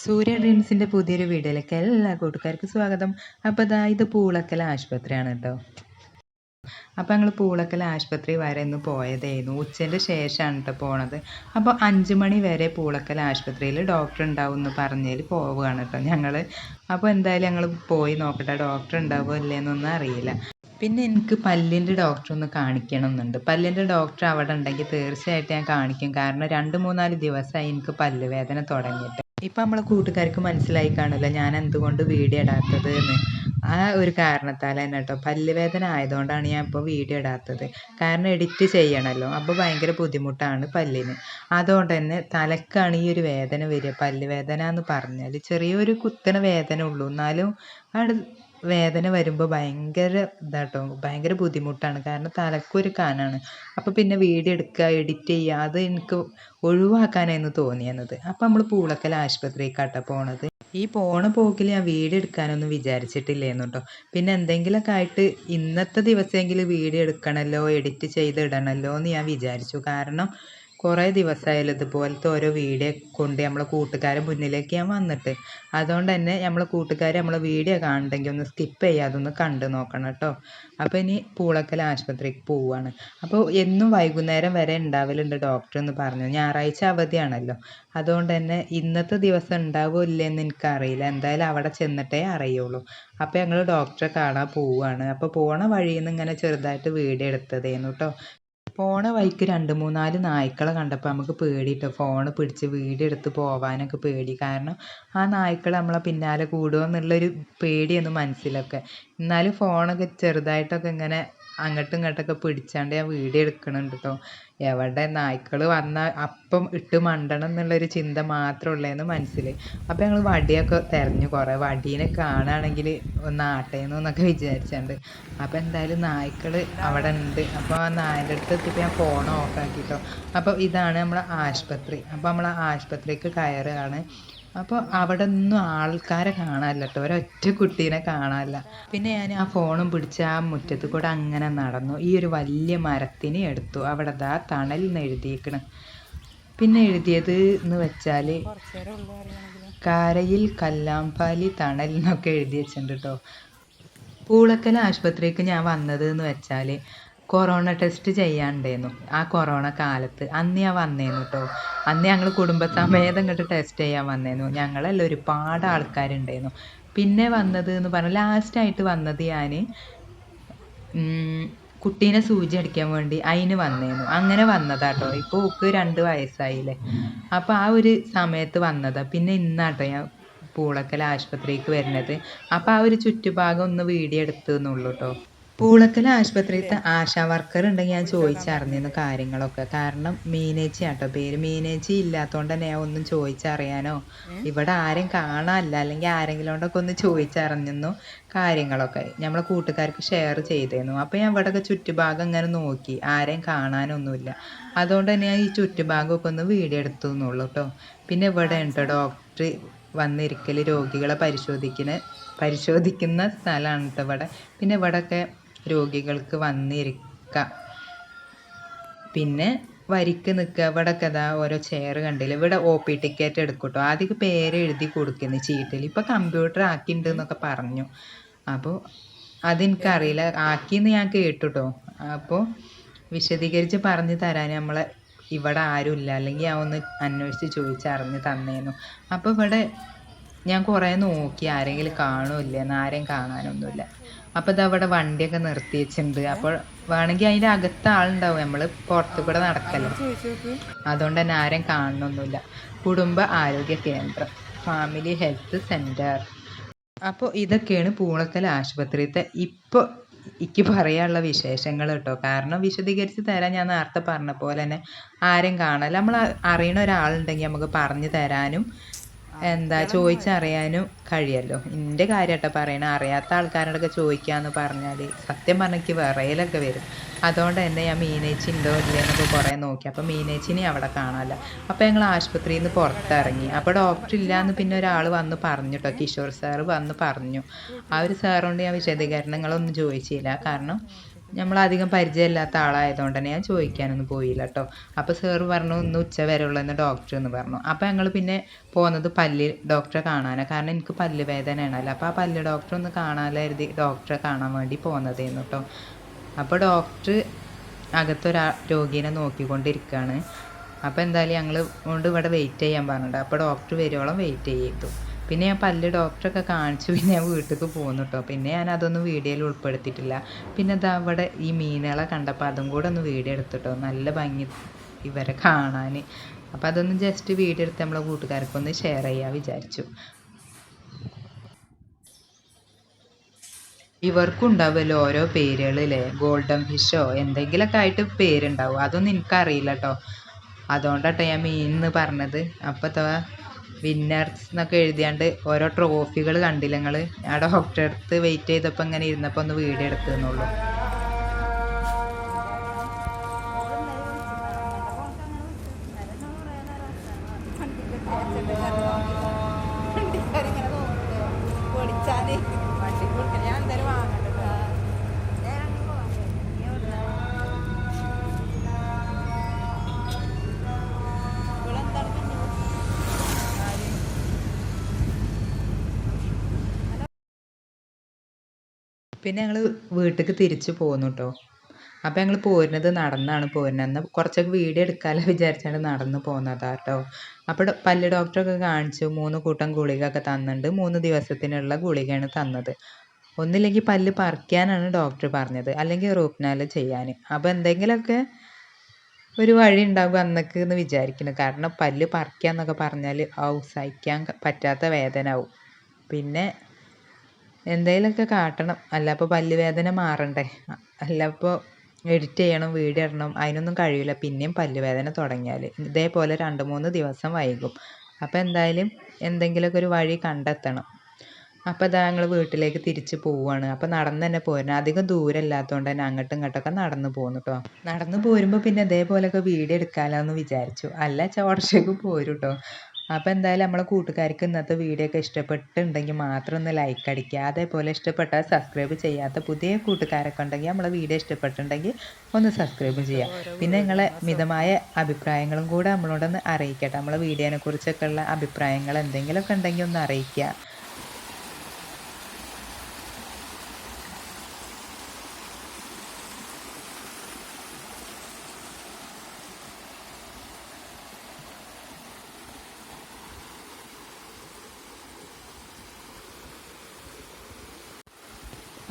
സൂര്യ ഡ്രീംസിന്റെ പുതിയൊരു വീഡിയോയിലേക്ക് എല്ലാ കൂട്ടുകാർക്കും സ്വാഗതം. അപ്പോൾ ഇതാ ഇത് പൂളക്കൽ ആശുപത്രിയാണ് കേട്ടോ. അപ്പോൾ ഞങ്ങൾ പൂളക്കൽ ആശുപത്രി വരെ ഒന്ന് പോയതായിരുന്നു. ഉച്ചന്റെ ശേഷമാണ് കേട്ടോ പോണത്. അപ്പോൾ അഞ്ച് മണി വരെ പൂളക്കൽ ആശുപത്രിയിൽ ഡോക്ടർ ഉണ്ടാവും എന്ന് പറഞ്ഞതിൽ പോവുകയാണ് കേട്ടോ ഞങ്ങൾ അപ്പോൾ എന്തായാലും ഞങ്ങൾ പോയി നോക്കട്ടെ ഡോക്ടർ ഉണ്ടാവുമോ ഇല്ലേന്നൊന്നും അറിയില്ല. പിന്നെ എനിക്ക് പല്ലിന്റെ ഡോക്ടർ ഒന്ന് കാണിക്കണം എന്നുണ്ട് പല്ലിന്റെ ഡോക്ടർ അവിടെ ഉണ്ടെങ്കിൽ തീർച്ചയായിട്ടും ഞാൻ കാണിക്കും. കാരണം രണ്ട് മൂന്നാൽ ദിവസമായി എനിക്ക് പല്ല് വേദന തുടങ്ങിയിട്ട്. ഇപ്പം നമ്മളെ കൂട്ടുകാർക്ക് മനസ്സിലായി കാണില്ല ഞാൻ എന്തുകൊണ്ട് വീഡിയോ ഇടാത്തത് എന്ന്. ആ ഒരു കാരണത്താൽ തന്നെ കേട്ടോ. പല്ല് വേദന ആയതുകൊണ്ടാണ് ഞാൻ ഇപ്പോൾ വീഡിയോ ഇടാത്തത്. കാരണം എഡിറ്റ് ചെയ്യണമല്ലോ. അപ്പോൾ ഭയങ്കര ബുദ്ധിമുട്ടാണ് പല്ലിന്. അതുകൊണ്ട് തന്നെ തലക്കാണ് ഈ ഒരു വേദന വരിക. പല്ല് വേദന എന്ന് പറഞ്ഞാൽ ചെറിയൊരു കുത്തന വേദന ഉള്ളൂ. എന്നാലും അവിടെ വേദന വരുമ്പോൾ ഭയങ്കര ഇതാട്ടോ. ഭയങ്കര ബുദ്ധിമുട്ടാണ്. കാരണം തലക്കൊരു കാനാണ്. അപ്പോൾ പിന്നെ വീഡിയോ എടുക്കുക എഡിറ്റ് ചെയ്യുക അത് എനിക്ക് ഒഴിവാക്കാനായിരുന്നു തോന്നിയെന്നത് അപ്പോൾ നമ്മൾ പൂളക്കൽ ആശുപത്രിക്കാട്ടോ പോണത്. ഈ പോണ പോക്കിൽ ഞാൻ വീഡിയോ എടുക്കാനൊന്നും വിചാരിച്ചിട്ടില്ലായിരുന്നു കേട്ടോ പിന്നെ എന്തെങ്കിലുമൊക്കെ ആയിട്ട് ഇന്നത്തെ ദിവസമെങ്കിലും വീഡിയോ എടുക്കണമല്ലോ എഡിറ്റ് ചെയ്ത് ഇടണമല്ലോ എന്ന് ഞാൻ വിചാരിച്ചു. കാരണം കുറേ ദിവസമായാലും ഇതുപോലത്തെ ഓരോ വീഡിയോ കൊണ്ട് നമ്മളെ കൂട്ടുകാരെ മുന്നിലേക്ക് ഞാൻ വന്നിട്ട്. അതുകൊണ്ട് തന്നെ നമ്മളെ കൂട്ടുകാർ നമ്മളെ വീഡിയോ കാണണ്ടെങ്കിൽ ഒന്ന് സ്കിപ്പ് ചെയ്യാതെ ഒന്ന് കണ്ടു നോക്കണം കേട്ടോ. അപ്പോൾ ഇനി പൂളക്കൽ ആശുപത്രിക്ക് പോവുകയാണ് അപ്പോൾ എന്നും വൈകുന്നേരം വരെ ഉണ്ടാവലുണ്ട് ഡോക്ടർ എന്ന് പറഞ്ഞു. ഞായറാഴ്ച അവധിയാണല്ലോ. അതുകൊണ്ട് തന്നെ ഇന്നത്തെ ദിവസം ഉണ്ടാവുമോ ഇല്ലെന്ന് എനിക്കറിയില്ല. എന്തായാലും അവിടെ ചെന്നിട്ടേ അറിയുള്ളൂ. അപ്പോൾ ഞങ്ങൾ ഡോക്ടറെ കാണാൻ പോവുകയാണ് അപ്പോൾ പോണ വഴിയിൽ നിന്ന് ഇങ്ങനെ ചെറുതായിട്ട് വീഡിയോ എടുത്തതേന്നു കേട്ടോ പോണ വഴിക്ക് രണ്ട് മൂന്നാൽ നായ്ക്കളെ കണ്ടപ്പോൾ നമുക്ക് പേടിട്ടോ. ഫോൺ പിടിച്ച് വീഡിയോ എടുത്ത് പോവാനൊക്കെ പേടി. കാരണം ആ നായ്ക്കൾ നമ്മളെ പിന്നാലെ കൂടുമോ എന്നുള്ളൊരു പേടിയൊന്നും മനസ്സിലൊക്കെ. എന്നാലും ഫോണൊക്കെ ചെറുതായിട്ടൊക്കെ ഇങ്ങനെ അങ്ങോട്ടും ഇങ്ങോട്ടൊക്കെ പിടിച്ചാണ്ട് ഞാൻ വീഡിയോ എടുക്കണുണ്ട് കേട്ടോ എവിടെ നായ്ക്കൾ വന്നാൽ അപ്പം ഇട്ട് മണ്ടണം എന്നുള്ളൊരു ചിന്ത മാത്രമേ ഉള്ളേന്ന് മനസ്സിൽ അപ്പോൾ ഞങ്ങൾ വടിയൊക്കെ തിരഞ്ഞു കുറേ. വടീനെ കാണുകയാണെങ്കിൽ ഒന്ന് ആട്ടേന്നു എന്നൊക്കെ വിചാരിച്ചുണ്ട്. അപ്പോൾ എന്തായാലും നായ്ക്കൾ അവിടെ ഉണ്ട് അപ്പോൾ ആ നായന്റെ അടുത്ത് എത്തിയപ്പോൾ ഞാൻ ഫോൺ ഓഫ് ആക്കിട്ടോ. അപ്പോൾ ഇതാണ് നമ്മളെ ആശുപത്രി. അപ്പോൾ നമ്മൾ ആശുപത്രിക്ക് കയറുകയാണ് അപ്പോൾ അവിടെ ഒന്നും ആൾക്കാരെ കാണാനില്ല കേട്ടോ ഒരൊറ്റ കുട്ടീനെ കാണാനില്ല. പിന്നെ ഞാൻ ആ ഫോണും പിടിച്ച് ആ മുറ്റത്ത് കൂടെ അങ്ങനെ നടന്നു. ഈ ഒരു വലിയ മരത്തിന് എടുത്തു. അവിടെ ദാ തണൽ എന്ന് എഴുതിയേക്കണ്. പിന്നെ എഴുതിയത് എന്ന് വെച്ചാൽ കാരയിൽ കല്ലാമ്പാലി തണൽ എന്നൊക്കെ എഴുതി വെച്ചിട്ടുണ്ട് കേട്ടോ പൂളക്കൽ ആശുപത്രിക്ക് ഞാൻ വന്നത് എന്ന് വെച്ചാൽ കൊറോണ ടെസ്റ്റ് ചെയ്യാനുണ്ടായിരുന്നു ആ കൊറോണ കാലത്ത്. അന്ന് ഞാൻ വന്നേന്നു കേട്ടോ അന്ന് ഞങ്ങൾ കുടുംബസമേതം ഇങ്ങോട്ട് ടെസ്റ്റ് ചെയ്യാൻ വന്നേന്നു. ഞങ്ങളെല്ലാം ഒരുപാട് ആൾക്കാരുണ്ടായിരുന്നു പിന്നെ വന്നത് എന്ന് പറഞ്ഞാൽ ലാസ്റ്റായിട്ട് വന്നത് ഞാൻ കുട്ടീനെ സൂചി അടിക്കാൻ വേണ്ടി അതിന് വന്നേന്നു. അങ്ങനെ വന്നതാട്ടോ ഇപ്പോൾ ഓക്ക് രണ്ട് വയസ്സായില്ലേ. അപ്പോൾ ആ ഒരു സമയത്ത് വന്നതാ. പിന്നെ ഇന്നാട്ടോ ഞാൻ പൂളക്കൽ ആശുപത്രിക്ക് വരുന്നത്. അപ്പോൾ ആ ഒരു ചുറ്റുഭാഗം ഒന്ന് വീഡിയോ എടുത്തു എന്നുള്ളൂ കേട്ടോ പൂളക്കൽ ആശുപത്രിയിലത്തെ ആശാ വർക്കർ ഉണ്ടെങ്കിൽ ഞാൻ ചോദിച്ചറിഞ്ഞിരുന്നു കാര്യങ്ങളൊക്കെ. കാരണം മീനേച്ചി ആട്ടോ പേര് മീനേച്ചി ഇല്ലാത്തതുകൊണ്ട് തന്നെ ഞാൻ ഒന്നും ചോദിച്ചറിയാനോ? ഇവിടെ ആരും കാണാനല്ല. അല്ലെങ്കിൽ ആരെങ്കിലും കൊണ്ടൊക്കെ ഒന്ന് ചോദിച്ചറിഞ്ഞിരുന്നു കാര്യങ്ങളൊക്കെ. നമ്മളെ കൂട്ടുകാർക്ക് ഷെയർ ചെയ്തിരുന്നു അപ്പോൾ ഞാൻ ഇവിടെയൊക്കെ ചുറ്റുഭാഗം ഇങ്ങനെ നോക്കി. ആരെയും കാണാനൊന്നുമില്ല. അതുകൊണ്ട് തന്നെ ഞാൻ ഈ ചുറ്റുഭാഗമൊക്കെ ഒന്ന് വീഡിയോ എടുത്തു എന്നുള്ളൂ കേട്ടോ പിന്നെ ഇവിടെ ഉണ്ട് ഡോക്ടർ വന്നിരിക്കൽ രോഗികളെ പരിശോധിക്കുന്ന പരിശോധിക്കുന്ന സ്ഥലമാണ് കേട്ടോ ഇവിടെ. പിന്നെ ഇവിടെയൊക്കെ രോഗികൾക്ക് വന്നിരിക്കാം. പിന്നെ വരിക്ക് നിൽക്കുക. ഇവിടെ കഥാ ഓരോ ചെയർ കണ്ടില്ല? ഇവിടെ ഒ പി ടിക്കറ്റ് എടുക്കട്ടോ. ആദ്യം പേര് എഴുതി കൊടുക്കുന്നു ചീട്ടിൽ. ഇപ്പോൾ കമ്പ്യൂട്ടർ ആക്കിയിട്ടുണ്ട് എന്നൊക്കെ പറഞ്ഞു. അപ്പോൾ അതെനിക്കറിയില്ല. ആക്കിയെന്ന് ഞാൻ കേട്ടുട്ടോ. അപ്പോൾ വിശദീകരിച്ച് പറഞ്ഞു തരാൻ നമ്മളെ ഇവിടെ ആരുമില്ല അല്ലെങ്കിൽ ഞാൻ ഒന്ന് അന്വേഷിച്ച് ചോദിച്ചറിഞ്ഞ് തന്നേന്നു അപ്പോൾ ഇവിടെ ഞാൻ കുറേ നോക്കി. ആരെങ്കിലും കാണുമില്ല ആരെയും കാണാനൊന്നുമില്ല. അപ്പോൾ അവിടെ വണ്ടിയൊക്കെ നിർത്തി വെച്ചിട്ടുണ്ട്. അപ്പോൾ വേണമെങ്കിൽ അതിന്റെ അകത്ത് ആളുണ്ടാവും. നമ്മൾ പുറത്തു കൂടെ നടക്കല്ലോ. അതുകൊണ്ട് തന്നെ ആരെയും കാണണമൊന്നുമില്ല കുടുംബ ആരോഗ്യ കേന്ദ്രം ഫാമിലി ഹെൽത്ത് സെന്റർ. അപ്പോൾ ഇതൊക്കെയാണ് പൂളക്കൽ ആശുപത്രിയിലത്തെ ഇപ്പോൾ എനിക്ക് പറയാനുള്ള വിശേഷങ്ങൾ കേട്ടോ. കാരണം വിശദീകരിച്ച് തരാൻ ഞാൻ നേരത്തെ പറഞ്ഞ പോലെ തന്നെ ആരും കാണാൻ. നമ്മൾ അറിയണ ഒരാളുണ്ടെങ്കിൽ നമുക്ക് പറഞ്ഞു തരാനും എന്താ ചോദിച്ചറിയാനും കഴിയല്ലോ. എന്റെ കാര്യമായിട്ട് പറയണ. അറിയാത്ത ആൾക്കാരോടൊക്കെ ചോദിക്കാന്ന് പറഞ്ഞാൽ സത്യം പറഞ്ഞെനിക്ക് വിറയലൊക്കെ വരും. അതുകൊണ്ട് തന്നെ ഞാൻ മീനേച്ചി ഉണ്ടോ ഇല്ലയെന്നൊക്കെ കുറേ നോക്കി. അപ്പോൾ മീനേച്ചിനെ അവിടെ കാണാമല്ല അപ്പോൾ ഞങ്ങൾ ആശുപത്രിയിൽ നിന്ന് പുറത്തിറങ്ങി. അപ്പോൾ ഡോക്ടർ ഇല്ലയെന്ന് പിന്നെ ഒരാൾ വന്ന് പറഞ്ഞു കേട്ടോ കിഷോർ സാറ് വന്ന് പറഞ്ഞു. ആ ഒരു സാറുകൊണ്ട് ഞാൻ വിശദീകരണങ്ങളൊന്നും ചോദിച്ചില്ല. കാരണം നമ്മളധികം പരിചയമില്ലാത്ത ആളായതുകൊണ്ട് തന്നെ ഞാൻ ചോദിക്കാനൊന്നും പോയില്ല കേട്ടോ അപ്പോൾ സാറ് പറഞ്ഞു ഇന്ന് ഉച്ച വരെ ഉള്ളെന്ന് ഡോക്ടർ എന്ന് പറഞ്ഞു. അപ്പോൾ ഞങ്ങൾ പിന്നെ പോകുന്നത് പല്ല് ഡോക്ടറെ കാണാനാണ് കാരണം എനിക്ക് പല്ല് വേദനയാണല്ലോ. അപ്പോൾ ആ പല്ല് ഡോക്ടറെ ഒന്ന് കാണാമല്ലോ ഡോക്ടറെ കാണാൻ വേണ്ടി പോകുന്നതായിരുന്നു കേട്ടോ അപ്പോൾ ഡോക്ടർ അകത്തൊരാ രോഗീനെ നോക്കിക്കൊണ്ടിരിക്കുകയാണ് അപ്പോൾ എന്തായാലും ഞങ്ങൾ കൊണ്ട് ഇവിടെ വെയിറ്റ് ചെയ്യാൻ പറഞ്ഞിട്ടുണ്ട്. അപ്പോൾ ഡോക്ടർ വരുവോളം വെയിറ്റ് ചെയ്തു. പിന്നെ ഞാൻ പല്ല് ഡോക്ടറൊക്കെ കാണിച്ചു പിന്നെ ഞാൻ വീട്ടിലേക്ക് പോന്നു കേട്ടോ പിന്നെ ഞാൻ അതൊന്നും വീഡിയോയിൽ ഉൾപ്പെടുത്തിയിട്ടില്ല. പിന്നെ ഇതാ അവിടെ ഈ മീനുകളെ കണ്ടപ്പോൾ അതും കൂടെ ഒന്ന് വീഡിയോ എടുത്തിട്ടോ നല്ല ഭംഗി ഇവരെ കാണാൻ അപ്പോൾ അതൊന്ന് ജസ്റ്റ് വീഡിയോ എടുത്ത് നമ്മളെ കൂട്ടുകാർക്കൊന്ന് ഷെയർ ചെയ്യാൻ വിചാരിച്ചു. ഇവർക്കും ഉണ്ടാവുമല്ലോ ഓരോ പേരുകളില്ലേ ഗോൾഡൻ ഫിഷോ? എന്തെങ്കിലുമൊക്കെ ആയിട്ട് പേരുണ്ടാവും. അതൊന്നും എനിക്കറിയില്ല കേട്ടോ അതുകൊണ്ടാട്ടോ ഞാൻ മീൻ എന്ന് പറഞ്ഞത്. അപ്പോൾ വിന്നേഴ്സ് എന്നൊക്കെ എഴുതിയാണ്ട് ഓരോ ട്രോഫികൾ കണ്ടില്ല നിങ്ങൾ ഞാൻ ഡോക്ടറെ അടുത്ത് വെയിറ്റ് ചെയ്തപ്പോൾ ഇങ്ങനെ ഇരുന്നപ്പോൾ ഒന്ന് വീഡിയോ എടുത്തെന്നുള്ളൂ പിന്നെ ഞങ്ങൾ വീട്ടിലേക്ക് തിരിച്ചു പോന്നു കേട്ടോ അപ്പോൾ ഞങ്ങൾ പോരുന്നത് നടന്നാണ് പോരുന്നത് എന്നാൽ കുറച്ചൊക്കെ വീഡിയോ എടുക്കാമല്ലോ വിചാരിച്ചാണ് നടന്ന് പോകുന്നതാ കേട്ടോ അപ്പോൾ പല്ല് ഡോക്ടറൊക്കെ കാണിച്ചു. മൂന്ന് കൂട്ടം ഗുളികയൊക്കെ തന്നിട്ടുണ്ട് മൂന്ന് ദിവസത്തിനുള്ള ഗുളികയാണ് തന്നത്. ഒന്നില്ലെങ്കിൽ പല്ല് പറിക്കാനാണ് ഡോക്ടർ പറഞ്ഞത്. അല്ലെങ്കിൽ കനാൽ ചെയ്യാൻ അപ്പോൾ എന്തെങ്കിലുമൊക്കെ ഒരു വഴി ഉണ്ടാകും അന്നൊക്കെ എന്ന് വിചാരിക്കുന്നു. കാരണം പല്ല് പറിക്കുക എന്നൊക്കെ പറഞ്ഞാൽ ഔ സഹിക്കാൻ പറ്റാത്ത വേദന ആവും പിന്നെ എന്തെങ്കിലുമൊക്കെ കാട്ടണം. അല്ല അപ്പോൾ പല്ല് വേദന മാറണ്ടേ. അല്ല അപ്പോൾ എഡിറ്റ് ചെയ്യണം വീഡിയോ ഇടണം അതിനൊന്നും കഴിയില്ല പിന്നെയും പല്ല് വേദന തുടങ്ങിയാൽ ഇതേപോലെ രണ്ട് മൂന്ന് ദിവസം വൈകും. അപ്പോൾ എന്തായാലും എന്തെങ്കിലുമൊക്കെ ഒരു വഴി കണ്ടെത്തണം. അപ്പോൾ ഇതാ ഞങ്ങൾ വീട്ടിലേക്ക് തിരിച്ച് പോവുകയാണ് അപ്പോൾ നടന്ന് തന്നെ പോരണം അധികം ദൂരം ഇല്ലാത്തതുകൊണ്ട് തന്നെ അങ്ങോട്ടും ഇങ്ങോട്ടൊക്കെ നടന്ന് പോകുന്നു കേട്ടോ നടന്ന് പോരുമ്പോൾ പിന്നെ ഇതേപോലെയൊക്കെ വീഡിയോ എടുക്കാമല്ലോ എന്ന് വിചാരിച്ചു. അല്ല ചോർച്ചയ്ക്ക് പോരും കേട്ടോ അപ്പോൾ എന്തായാലും നമ്മളെ കൂട്ടുകാർക്ക് ഇന്നത്തെ വീഡിയോ ഒക്കെ ഇഷ്ടപ്പെട്ടിട്ടുണ്ടെങ്കിൽ മാത്രം ഒന്ന് ലൈക്ക് അടിക്കുക. അതേപോലെ ഇഷ്ടപ്പെട്ടാൽ സബ്സ്ക്രൈബ് ചെയ്യാത്ത പുതിയ കൂട്ടുകാരൊക്കെ ഉണ്ടെങ്കിൽ നമ്മളെ വീഡിയോ ഇഷ്ടപ്പെട്ടുണ്ടെങ്കിൽ ഒന്ന് സബ്സ്ക്രൈബ് ചെയ്യുക. പിന്നെ നിങ്ങളെ മിതമായ അഭിപ്രായങ്ങളും കൂടെ നമ്മളോടൊന്ന് അറിയിക്കട്ടെ. നമ്മളെ വീഡിയോനെ കുറിച്ചൊക്കെ ഉള്ള അഭിപ്രായങ്ങൾ എന്തെങ്കിലുമൊക്കെ ഉണ്ടെങ്കിൽ ഒന്ന് അറിയിക്കുക.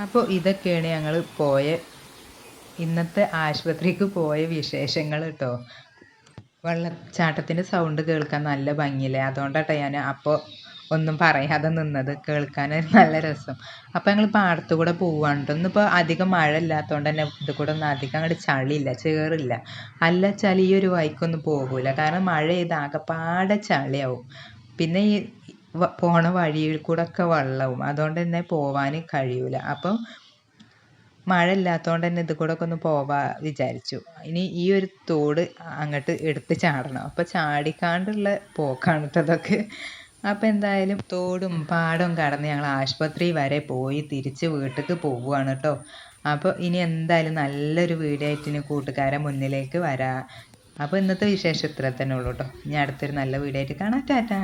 അപ്പോൾ ഇതൊക്കെയാണ് ഞങ്ങൾ പോയ ഇന്നത്തെ ആശുപത്രിക്ക് പോയ വിശേഷങ്ങൾ കേട്ടോ വെള്ളച്ചാട്ടത്തിന്റെ സൗണ്ട് കേൾക്കാൻ നല്ല ഭംഗിയില്ലേ? അതുകൊണ്ടാട്ടോ ഞാൻ അപ്പോൾ ഒന്നും പറയാതെ നിന്നത്. കേൾക്കാൻ നല്ല രസം. അപ്പോൾ ഞങ്ങൾ പാടത്തു കൂടെ പോവാണ്ട് ഒന്നിപ്പോൾ അധികം മഴ ഇല്ലാത്തതുകൊണ്ട് തന്നെ ഇത് കൂടെ ഒന്നും അധികം അങ്ങോട്ട് ചളിയില്ല ചേറില്ല. അല്ല ചളി ഈ ഒരു കാരണം മഴ ചെയ്ത് ആകെപ്പാടെ ചളിയാവും. പിന്നെ ഈ പോണ വഴിയിൽ കൂടെ ഒക്കെ വെള്ളവും. അതുകൊണ്ട് തന്നെ പോവാൻ കഴിയൂല. അപ്പം മഴ ഇല്ലാത്തതുകൊണ്ട് തന്നെ ഇത് കൂടെ ഒക്കെ ഒന്ന് പോവാ വിചാരിച്ചു. ഇനി ഈ ഒരു തോട് അങ്ങോട്ട് എടുത്ത് ചാടണം. അപ്പോൾ ചാടിക്കാണ്ടുള്ള പോക്കാണ് അതൊക്കെ. അപ്പോൾ എന്തായാലും തോടും പാടവും കടന്ന് ഞങ്ങൾ ആശുപത്രി വരെ പോയി തിരിച്ച് വീട്ടിലേക്ക് പോവുകയാണ് കേട്ടോ അപ്പോൾ ഇനി എന്തായാലും നല്ലൊരു വീഡിയോ ആയിട്ട് കൂട്ടുകാരെ മുന്നിലേക്ക് വരാം. അപ്പോൾ ഇന്നത്തെ വിശേഷം ഇത്ര തന്നെ ഉള്ളൂ കേട്ടോ ഇനി അടുത്തൊരു നല്ല വീഡിയോ ആയിട്ട് കാണാം. ടാറ്റാ.